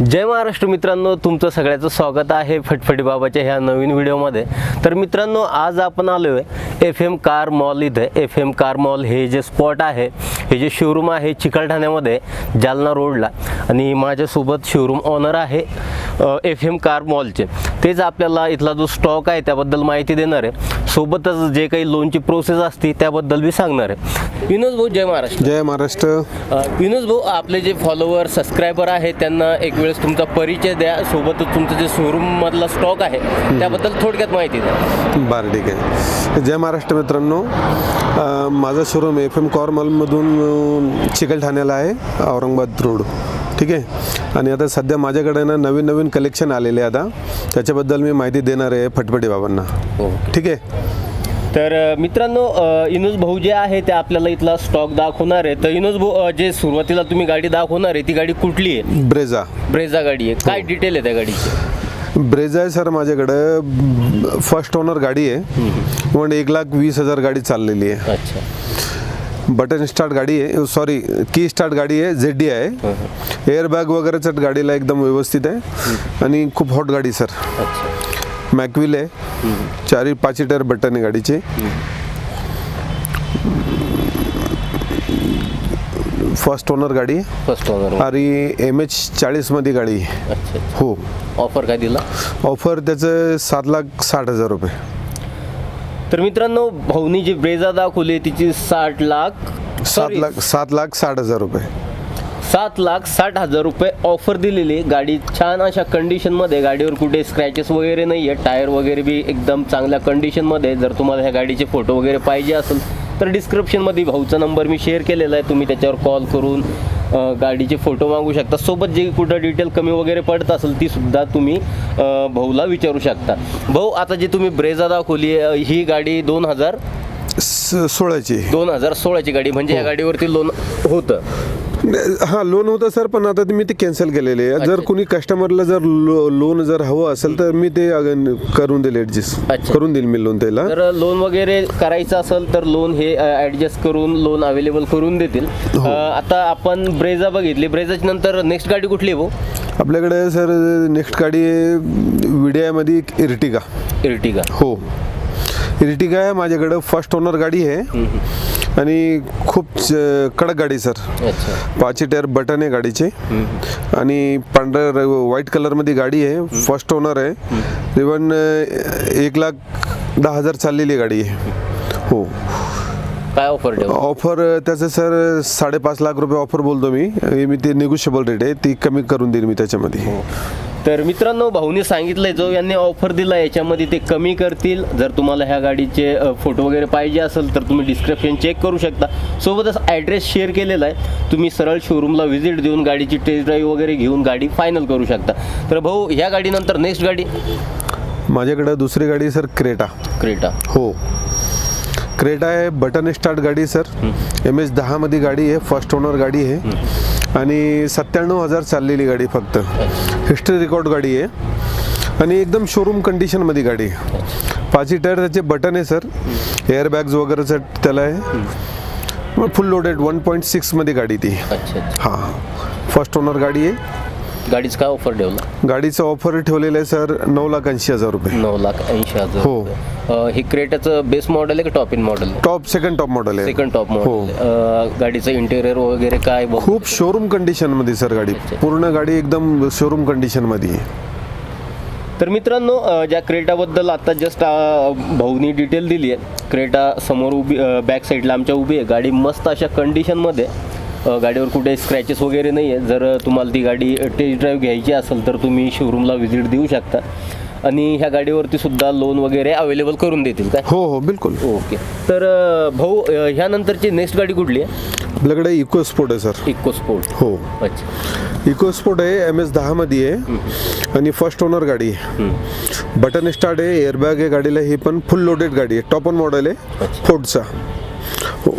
जय महाराष्ट्र मित्रांनो तुमचं सगळ्याचं स्वागत आहे फटफटी बाबाच्या ह्या नवीन व्हिडिओमध्ये. तर मित्रांनो आज आपण आलो आहे एफ एम कार मॉल इथे. एफ एम कार मॉल हे जे स्पॉट आहे हे जे शोरूम आहे चिकलठाण्यामध्ये जालना रोडला. आणि माझ्यासोबत शोरूम ऑनर आहे एफ एम कार मॉलचे. तेच आपल्याला इथला जो स्टॉक आहे त्याबद्दल माहिती देणार आहे. सोबतच जे काही लोनची प्रोसेस असते त्याबद्दल बी सांगणार आहे. विनोद भाऊ जय महाराष्ट्र. जय महाराष्ट्र. विनोद भाऊ आपले जे फॉलोवर सबस्क्रायबर आहेत त्यांना एक वेळेस तुमचा परिचय द्या. सोबतच तुमचं जे शोरूम मधला स्टॉक आहे त्याबद्दल थोडक्यात माहिती द्या. बरं ठीक आहे. जय महाराष्ट्र मित्रांनो. माझं शोरूम एफ एम कॉर मॉलमधून अ, चिकलठाण्याला आहे औरंगाबाद रोड. ठीक आहे? आणि आता सध्या माझ्याकडे ना नवीन नवीन कलेक्शन आलेले आहे आता. त्याच्याबद्दल मी माहिती देणार आहे फटफटी बाबांना हो. ठीक आहे? तर मित्रांनो इनोज भाऊ जे आहे ते आपल्याला इथला स्टॉक दाखवणार आहे. तर इनोज भाऊ जे सुरुवातीला तुम्ही गाडी दाखवणार आहे ती गाडी कुठली आहे? ब्रेझा. ब्रेझा गाडी आहे. काय डिटेल आहे त्या गाडीची? ब्रेझा आहे सर माझ्याकडं. फर्स्ट ओनर गाडी आहे. म्हणजे एक लाख वीस हजार गाडी चाललेली आहे. अच्छा. बटन स्टार्ट गाडी आहे. सॉरी की स्टार्ट गाडी आहे. झेड डी आहे. एअरबॅग वगैरेचं गाडीला एकदम व्यवस्थित आहे. आणि खूप हॉट गाडी सर अच्छा. मॅकविल आहे चारी पाचही टायर बटन आहे गाडीचे. फर्स्ट ओनर गाडी. आहे फर्स्ट ओनर आणि एम एच चाळीसमध्ये गाडी. आहे अच्छा. हो. ऑफर काय दिला? ऑफर त्याचं सात लाख साठ हजार रुपये. तर मित्रांनो भाऊनी जी ब्रेझा दाखवली तिची साठ लाख सात sorry, लाख सात लाख साठ हजार रुपये. सात लाख साठ हजार रुपये ऑफर दिलेली गाडी छान अशा कंडिशनमध्ये गाडीवर कुठे स्क्रॅचेस वगैरे नाही आहे टायर वगैरे बी एकदम चांगल्या कंडिशनमध्ये जर तुम्हाला ह्या गाडीचे फोटो वगैरे पाहिजे असेल तर डिस्क्रिप्शनमध्ये भाऊचा नंबर मी शेअर केलेला आहे. तुम्ही त्याच्यावर कॉल करून गाडीचे फोटो मागू शकता. सोबत जे कुठं डिटेल कमी वगैरे पडत असेल ती सुद्धा तुम्ही भाऊला विचारू शकता. भाऊ आता जी तुम्ही ब्रेझा दाखवली आहे, ही गाडी दोन हजार सोळाची. दोन हजार सोळाची गाडी. म्हणजे या गाडीवरती लोन होतं. हा लोन होतं सर पण आता मी ते कॅन्सल केलेले आहे. जर. कुणी कस्टमरला जर लो, लोन जर हवं असेल तर मी ते अगं करून देईल ऍडजस्ट अच्छा. करून देईल मी लोन त्याला. जर लोन वगैरे करायचं असेल तर लोन हे ऍडजस्ट करून लोन अवेलेबल करून देतील. हो. अ, आता आपण ब्रेझा बघितली. ब्रेझाची नंतर नेक्स्ट गाडी कुठली आहे भाऊ? आपल्याकडे सर नेक्स्ट गाडी आहे विडियामध्ये इर्टिगा. इर्टिगा. हो. इर्टिगा आहे माझ्याकडं फर्स्ट ओनर गाडी आहे. आणि खूप कडक गाडी सर. पाचही टायर बटन आहे गाडीचे. आणि पांढऱ्या व्हाईट कलरमध्ये गाडी आहे. फर्स्ट ओनर आहे. इवन एक लाख दहा हजार चाललेली आहे गाडी. आहे हो. काय ऑफर ऑफर त्याचं सर साडेपाच लाख रुपये ऑफर बोलतो मी. हे मी ते निगोशिएबल रेट आहे. ती कमी करून देईल मी त्याच्यामध्ये. तर मित्रांनो भाऊनी सांगितलंय जो यांनी ऑफर दिला याच्यामध्ये ते कमी करतील. जर तुम्हाला ह्या गाडीचे फोटो वगैरे पाहिजे असेल तर तुम्ही डिस्क्रिप्शन चेक करू शकता. सोबतच ॲड्रेस शेअर केलेला आहे. तुम्ही सरळ शोरूमला व्हिजिट देऊन गाडीची टेस्ट ड्राईव्ह वगैरे घेऊन गाडी फायनल करू शकता. तर भाऊ ह्या गाडीनंतर नेक्स्ट गाडी? माझ्याकडं दुसरी गाडी सर क्रेटा. क्रेटा. हो. क्रेटा आहे बटन स्टार्ट गाडी सर. एम एच दहामध्ये गाडी आहे फर्स्ट ओनर गाडी आहे. आणि सत्त्याण्णव हजार चाललेली गाडी फक्त. हिस्ट्री रेकॉर्ड गाडी आहे. आणि एकदम शोरूम कंडिशनमध्ये गाडी. आहे पाचही टायर त्याचे बटन आहे सर एअरबॅग्स वगैरेचं त्याला आहे. फुल लोडेड वन पॉईंट सिक्समध्ये गाडी ती. हां. फर्स्ट ओनर गाडी आहे. गाडीचं काय ऑफर ठेवलं? गाडीचं ऑफर ठेवलेलं आहे सर नऊ लाख ऐंशी हजार रुपये. नऊ लाख ऐंशी हजार हो. अ, हे क्रेटाचं बेस मॉडेल आहे का टॉप इन मॉडेल आहे? टॉप सेकंड टॉप मॉडेल आहे. सेकंड टॉप हो. मॉडेल गाडीचं इंटेरियर वगैरे काय बघ खूप शोरूम कंडिशनमध्ये सर गाडी. पूर्ण गाडी एकदम शोरूम कंडिशनमध्ये आहे. तर मित्रांनो अ, ज्या क्रेटाबद्दल आता जस्ट भाऊनी डिटेल दिली आहे. क्रेटा समोर उभी बॅक साईडला आमच्या उभी आहे. गाडी मस्त अशा कंडिशनमध्ये अ, गाडीवर कुठे स्क्रॅचेस वगैरे नाही आहे जर तुम्हाला ती गाडी टेस्ट ड्राईव्ह घ्यायची असेल तर तुम्ही शोरूमला व्हिजिट देऊ शकता. आणि ह्या गाडीवरती सुद्धा लोन वगैरे अवेलेबल करून देतील काय? हो हो बिलकुल. ओके. तर भाऊ ह्यानंतरची नेक्स्ट गाडी कुठली आहे? आपल्याकडे इको स्पोर्ट आहे सर. इको स्पोर्ट हो. अच्छा. इको स्पोर्ट आहे एम एस दहामध्ये आहे. आणि फर्स्ट ओनर गाडी आहे. बटन स्टार्ट आहे एअरबॅग आहे गाडीला ही पण फुल लोडेड गाडी आहे. टॉप ऑन मॉडेल आहे. फोर्डचा हो.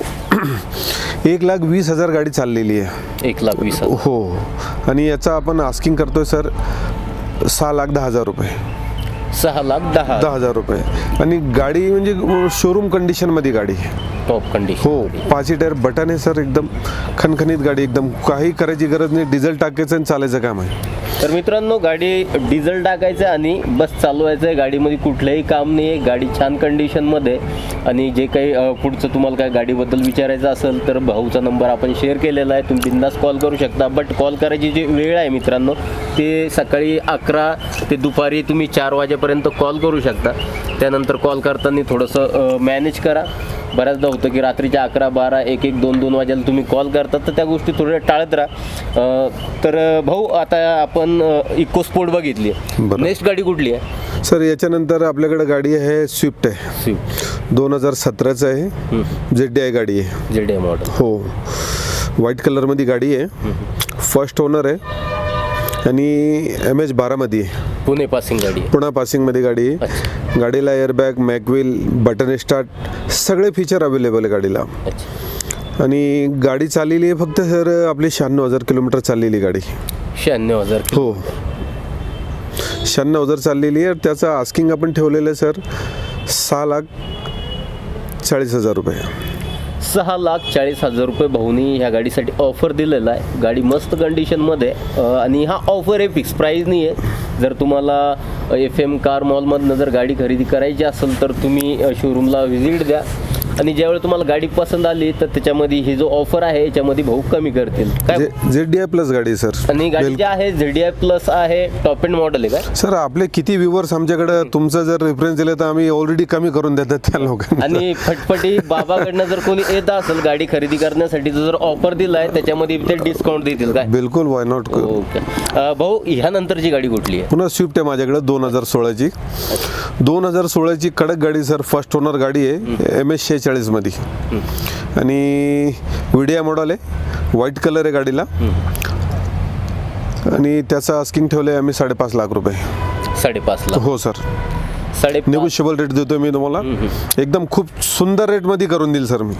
एक लाख वीस हजार गाडी चाललेली आहे. एक लाख वीस हजार. हो. आणि याचा आपण आस्किंग करतोय सर सहा लाख दहा हजार रुपये. सहा लाख दहा दहा हजार रुपये. आणि गाडी म्हणजे शोरूम कंडिशनमध्ये गाडी. टॉप कंडिशन हो. पाचही टायर बटन आहे सर एकदम खणखणीत गाडी एकदम. काही करायची गरज नाही डिझेल टाकायचं आणि चालायचं काम आहे. तर मित्रांनो गाडी डिझेल टाकायचं आहे आणि बस चालवायचं आहे गाडीमध्ये कुठलंही काम नाही आहे गाडी छान कंडिशनमध्ये आणि जे काही पुढचं तुम्हाला काय गाडीबद्दल विचारायचं असेल तर भाऊचा नंबर आपण शेअर केलेला आहे. तुम्ही बिंदास कॉल करू शकता. बट कॉल करायची जी वेळ आहे मित्रांनो ते सकाळी अकरा ते दुपारी तुम्ही चार वाजेपर्यंत कॉल करू शकता. त्यानंतर कॉल करताना थोडंसं मॅनेज करा. बऱ्याचदा होतं की रात्रीच्या अकरा बारा एक एक दोन दोन वाजेला तुम्ही कॉल करतात तर त्या गोष्टी थोड्या टाळत राहा. तर भाऊ आता आपण इको स्पोर्ट बघितली. नेक्स्ट गाडी कुठली आहे? सर याच्यानंतर आपल्याकडे गाडी आहे स्विफ्ट आहे. स्विफ्ट दोन हजार सतराचं आहे. जेड आय गाडी आहे. जे डे मॉडल हो व्हाईट कलरमध्ये गाडी आहे. फर्स्ट ओनर आहे. आणि एम एच बारामध्ये आहे. पुणे पासिंग गाडी आहे. पुणा पासिंगमध्ये गाडी आहे. गाडीला airbag mag wheel button start सगळे फीचर अवेलेबल आहे गाडीला. आणि गाडी चाललेली आहे फक्त सर आपली शहाण्णव हजार किलोमीटर चाललेली गाडी. शहाण्णव हजार. हो. शहाण्णव हजार चाललेली आहे. त्याचं आस्किंग आपण ठेवलेलं आहे सर सहा लाख चाळीस हजार रुपये. सहा लाख चाळीस हजार रुपये भाऊनी ह्या गाडीसाठी ऑफर दिलेला आहे. गाडी मस्त कंडिशनमध्ये आणि हा ऑफर आहे फिक्स प्राईज नाही आहे. जर तुम्हाला एफ एम कार मॉलमधनं जर गाडी खरेदी करायची असेल तर तुम्ही शोरूमला व्हिजिट द्या. आणि ज्यावेळी तुम्हाला गाडी पसंत आली तर त्याच्यामध्ये ही जो ऑफर आहे याच्यामध्ये भाऊ कमी करतील. काय? जेड डी आय प्लस गाडी आहे सर आणि गाडी जी आहे झेडीआय प्लस आहे टॉप एंड मॉडेल आहे का सर आपले किती व्ह्युअर्स आमच्याकडे तुमचं जर रेफरन्स दिलं तर आम्ही ऑलरेडी कमी करून देतात त्या लोकांना. आणि फटफटी बाबाकडनं जर कोणी येत असेल गाडी खरेदी करण्यासाठी जर ऑफर दिलाय त्याच्यामध्ये ते डिस्काउंट देतील काय? बिलकुल वाय नॉट ओके. अ, भाऊ ह्या नंतरची गाडी कुठली आहे? पुन्हा स्विफ्ट आहे माझ्याकडे दोन हजार सोळाची. दोन हजार सोळाची कडक गाडी सर फर्स्ट ओनर गाडी आहे. एम एस शेहेचाळीसमध्ये आणि विडिया मॉडल आहे व्हाईट कलर आहे गाडीला. आणि त्याचं आस्किंग ठेवलं आहे आम्ही साडेपाच लाख रुपये. साडेपाच लाख. हो सर. साडेपाच. निगोशिएबल रेट देतो मी तुम्हाला. एकदम खूप सुंदर रेटमध्ये करून देईल सर मी.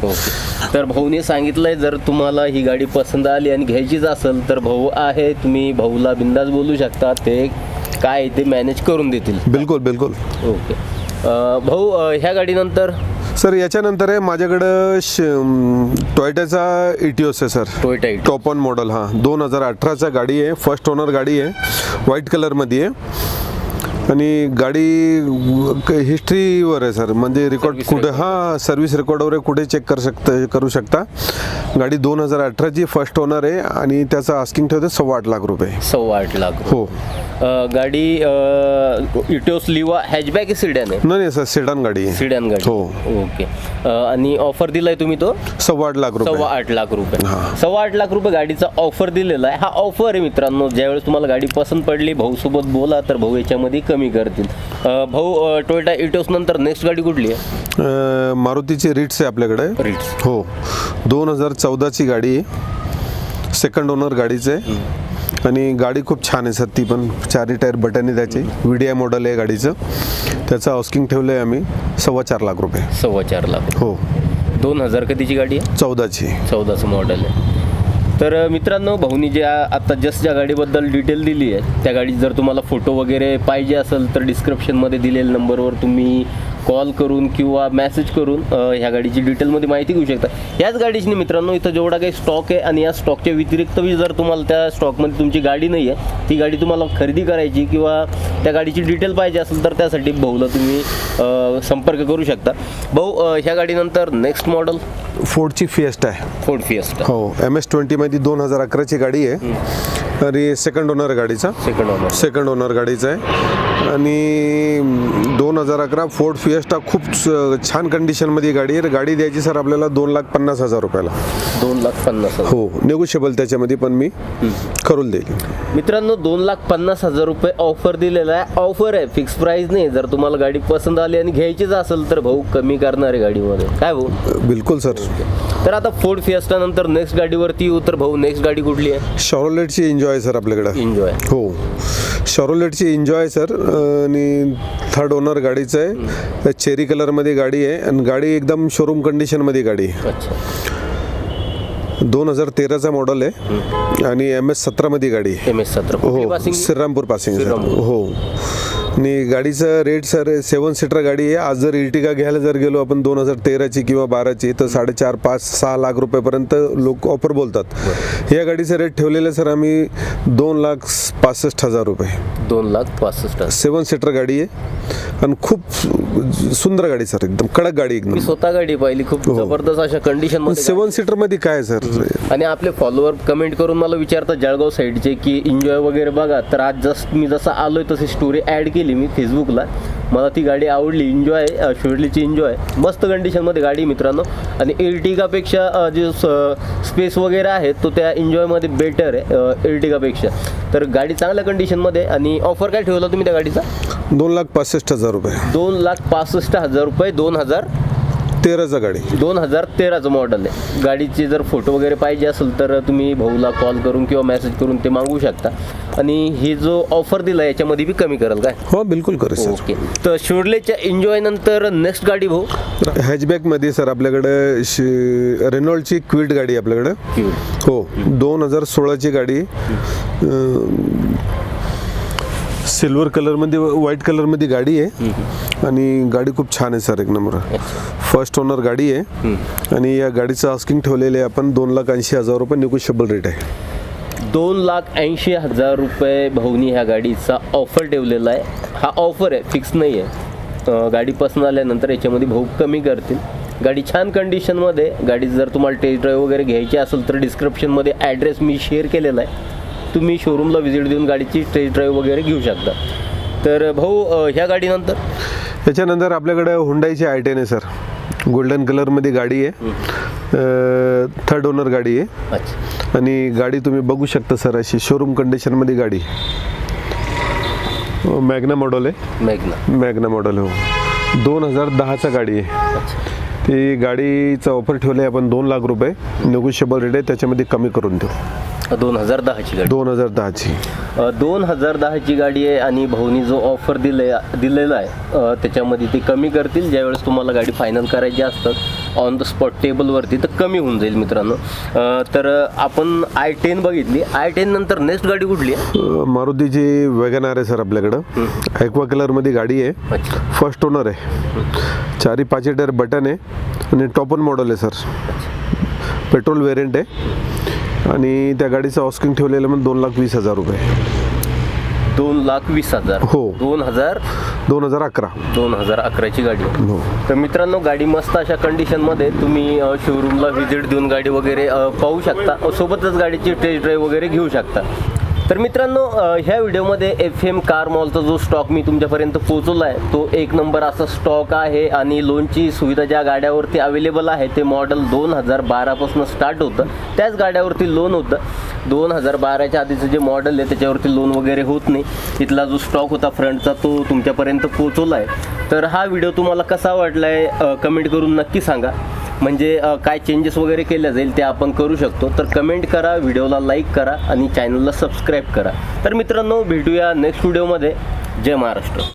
तर भाऊने सांगितलंय जर तुम्हाला ही गाडी पसंत आली आणि घ्यायचीच असेल तर भाऊ आहे तुम्ही भाऊला बिंदास बोलू शकता ते काय ते मॅनेज करून देतील. बिलकुल बिलकुल. ओके. भाऊ ह्या गाडीनंतर सर याच्यानंतर आहे माझ्याकडं श टोयटाचा इटिओस आहे sir. Toyota top on model हां. दोन हजार अठराचा गाडी आहे फर्स्ट ओनर गाडी आहे व्हाईट कलरमध्ये आहे. आणि गाडी हिस्ट्रीवर आहे सर. म्हणजे रेकॉर्ड कुठे. हां सर्व्हिस रेकॉर्डवर कुठे चेक करू शकता करू शकता. गाडी दोन हजार अठराची फर्स्ट ओनर आहे आणि त्याचं आस्किंग ठेवते सव्वा आठ लाख रुपये. सव्वा आठ लाख हो. गाडी इटोस लिवा हॅचबॅक सिड्यान आहे? नाही नाही सर सेडान गाडी आहे. सिड्यान गाडी. हो. ओके. आणि ऑफर दिलाय तुम्ही तो? सव्वा आठ लाख सव्वा रुपये आठ लाख रुपये. हा. सव्वा आठ लाख रुपये गाडीचा ऑफर दिलेला आहे. हा ऑफर आहे मित्रांनो. ज्यावेळेस तुम्हाला गाडी पसंत पडली भाऊ सोबत बोला तर भाऊ याच्यामध्ये कमी करतील. अ, भाऊ टोयोटा इटोस नंतर नेक्स्ट गाडी कुठली आहे? अं, मारुतीची रिट्स आहे आपल्याकडे. रिट्स. हो. दोन हजार चौदाची गाडी आहे. सेकंड ओनर गाडीचं आहे. आणि गाडी खूप छान आहे सर ती पण. चारी टायर बटन आहे त्याची. व्ही डी आय मॉडेल आहे गाडीचं. त्याचं हाऊसिंग ठेवलं आहे आम्ही सव्वा चार लाख रुपये. सव्वा चार लाख. हो. दोन हजार कधीची गाडी आहे? चौदाची. चौदाचं मॉडेल आहे. तर मित्रांनो भाऊनी ज्या आता जस्ट ज्या गाडीबद्दल डिटेल दिली आहे त्या गाडीत जर तुम्हाला फोटो वगैरे पाहिजे असेल तर डिस्क्रिप्शनमध्ये दिलेल्या नंबरवर तुम्ही कॉल करून किंवा मेसेज करून ह्या गाडीची डिटेलमध्ये माहिती घेऊ शकता. याच गाडीची मित्रांनो इथं जेवढा काही स्टॉक आहे आणि या स्टॉकच्या व्यतिरिक्त बी जर तुम्हाला त्या स्टॉकमध्ये तुमची गाडी नाही आहे ती गाडी तुम्हाला खरेदी करायची किंवा त्या गाडीची डिटेल पाहिजे असेल तर त्यासाठी भाऊला तुम्ही संपर्क करू शकता. भाऊ ह्या गाडीनंतर नेक्स्ट मॉडल फोर्डची फिएस्ट आहे. फोर्ड फिएस्टा हो एम एस ट्वेंटीमध्ये दोन हजार अकराची गाडी आहे. आणि सेकंड ओनर गाडीचा. सेकंड ऑनर सेकंड ओनर गाडीचं आहे. आणि दोन हजार अकरा फोर्ड फिएस्टा खूप छान कंडिशनमध्ये गाडी आहे. गाडी द्यायची सर आपल्याला दोन लाख पन्नास हजार रुपयाला. दोन लाख पन्नास हजार. हो नेगोशिएबल त्याच्यामध्ये पण मी करून देईल. मित्रांनो दोन लाख पन्नास हजार रुपये ऑफर दिलेला आहे. ऑफर आहे फिक्स प्राइस नाही. जर तुम्हाला गाडी पसंत आली आणि घ्यायचीच असेल तर भाऊ कमी करणार आहे. गाडीमध्ये काय भाऊ? बिलकुल सर. तर आता फोर्ड फिएस्टा नंतर नेक्स्ट गाडीवरती येऊ. तर भाऊ नेक्स्ट गाडी कुठली आहे? शॉरोलेटची एन्जॉय सर आपल्याकडं. एन्जॉय हो. शॉरोलेटची एन्जॉय सर आणि थर्ड ओनर गाडीचं आहे. चेरी कलरमध्ये गाडी आहे. आणि गाडी एकदम शोरूम कंडिशनमध्ये गाडी आहे. दोन हजार तेराचा मॉडल आहे. आणि एम एस सतरामध्ये गाडी एम एस सतरा. हो श्रीरामपूर पासिंग. हो. आणि गाडीचं रेट सर सेवन सीटर गाडी आहे. आज जर इर्टिगा घ्यायला जर गेलो आपण दोन हजार तेराची किंवा बाराची तर साडेचार पाच सहा लाख रुपयापर्यंत लोक ऑफर बोलतात. या गाडीचं रेट ठेवलेलं सर आम्ही दोन लाख पासष्ट हजार रुपये. दोन लाख पासष्ट. सेवन सीटर गाडी आहे. आणि खूप सुंदर गाडी सर एकदम कडक गाडी एकदम. स्वतः गाडी पाहिली खूप हो. जबरदस्त अशा कंडिशनमध्ये सेवन सीटरमध्ये काय सर आणि आपले फॉलोअर कमेंट करून मला विचारतात जळगाव साईडचे की एन्जॉय वगैरे बघा. तर आज जस्ट मी जसं आलोय तशी स्टोरी ॲड केली. मी फेसबुकला. मला ती गाडी आवडली एन्जॉय शिर्डीची एन्जॉय मस्त कंडिशनमध्ये गाडी मित्रांनो. आणि एर्टिगापेक्षा जे स्पेस वगैरे आहे तो त्या एन्जॉयमध्ये बेटर आहे एर्टिगापेक्षा तर गाडी चांगल्या कंडिशनमध्ये आणि ऑफर काय ठेवला तुम्ही त्या गाडीचा? दोन लाख पासष्ट हजार रुपये. दोन लाख पासष्ट हजार रुपये दोन हजार तेराचा गाडी. दोन हजार तेराचं मॉडेल आहे. गाडीचे जर फोटो वगैरे पाहिजे असेल तर तुम्ही भाऊला कॉल करून किंवा मेसेज करून ते मागवू शकता. आणि ही जो ऑफर दिला याच्यामध्ये बी कमी कराल काय? हो बिलकुल करू सर. ओके. तर शोडलेच्या एन्जॉय नंतर नेक्स्ट गाडी भाऊ? हॅचबॅकमध्ये सर आपल्याकडे शि- रेनॉल्डची क्विट गाडी आहे आपल्याकडे. हो दोन हजार सोळाची गाडी. सिल्वर कलरमध्ये व्हाईट कलरमध्ये गाडी आहे. आणि गाडी खूप छान आहे सर एक नंबर. फर्स्ट ओनर गाडी आहे. आणि या गाडीचं आस्किंग ठेवलेलं आहे आपण दोन लाख ऐंशी हजार रुपये निगोशिएबल रेट आहे. दोन लाख ऐंशी हजार रुपये भाऊनी ह्या गाडीचा ऑफर ठेवलेला आहे. हा ऑफर आहे फिक्स नाही आहे गाडी पसंत आल्यानंतर याच्यामध्ये भाऊ कमी करतील. गाडी छान कंडिशनमध्ये गाडी जर तुम्हाला टेस्ट ड्राईव्ह वगैरे घ्यायची असेल तर डिस्क्रिप्शनमध्ये ॲड्रेस मी शेअर केलेला आहे. तुम्ही शोरूमला व्हिजिट देऊन गाडीची टेस्ट ड्राईव्ह वगैरे घेऊ शकता. तर भाऊ ह्या गाडीनंतर? त्याच्यानंतर आपल्याकडे हुंडाईची आय टेन आहे सर गोल्डन कलरमध्ये गाडी आहे. थर्ड ओनर गाडी आहे. आणि गाडी तुम्ही बघू शकता सर अशी शोरूम कंडिशनमध्ये गाडी. मॅग्ना मॉडल आहे. मॅग्ना मॅग्ना मॉडल हो. दोन हजार दहाचा गाडी आहे. ती गाडीचा ऑफर ठेवले आपण दोन लाख रुपये. निगोशिएबल रेट आहे त्याच्यामध्ये कमी करून देऊ. दोन हजार दहाची गाडी. दोन हजार दहाची. दोन हजार दहाची गाडी आहे आणि भाऊनी जो ऑफर दिले दिलेला आहे अ, त्याच्यामध्ये ते कमी करतील. ज्यावेळेस तुम्हाला गाडी फायनल करायची असतात ऑन द स्पॉट टेबलवरती तर कमी होऊन जाईल मित्रांनो. अ, तर आपण आय टेन बघितली. आय टेन नंतर नेक्स्ट गाडी कुठली आहे? अं, मारुतीची वॅगन आर आहे सर आपल्याकडं. ॲक्वा कलरमध्ये गाडी आहे. अच्छा. फर्स्ट ओनर आहे. चारी पाचही टायर बटन आहे आणि टॉपन मॉडल आहे सर पेट्रोल वेरियंट आहे. आणि त्या गाडीचं ऑस्किंग ठेवलेलं मग दोन लाख वीस हजार रुपये. दोन लाख वीस हजार? हो. दोन हजार? दोन हजार अकरा. दोन हजार अकराची गाडी. हो. तर मित्रांनो गाडी मस्त अशा कंडिशनमध्ये तुम्ही शोरूमला व्हिजिट देऊन गाडी वगैरे पाहू शकता. सोबतच गाडीची टेस्ट ड्राईव्ह वगैरे घेऊ शकता. तर मित्रांनो ह्या व्हिडिओमध्ये एफ एम कार मॉलचा जो स्टॉक मी तुमच्यापर्यंत पोहोचवला आहे तो एक नंबर असा स्टॉक आहे आणि लोनची सुविधा ज्या गाड्यावरती अवेलेबल आहे ते मॉडेल दोन हजार बारापासून स्टार्ट होतं. त्याच गाड्यावरती लोन होतं. दोन हजार बाराच्या आधीचं जे मॉडेल आहे त्याच्यावरती लोन वगैरे होत नाही. इथला जो स्टॉक होता फ्रंटचा तो तुमच्यापर्यंत पोहोचवला आहे तर हा व्हिडिओ तुम्हाला कसा वाटला आहे कमेंट करून नक्की सांगा. म्हणजे काय चेंजेस वगैरे केल्या जाईल ते आपण करू शकतो. तर कमेंट करा व्हिडिओला लाईक करा आणि चॅनलला सबस्क्राईब करा. तर मित्रांनो भेटूया नेक्स्ट व्हिडिओमध्ये जय महाराष्ट्र.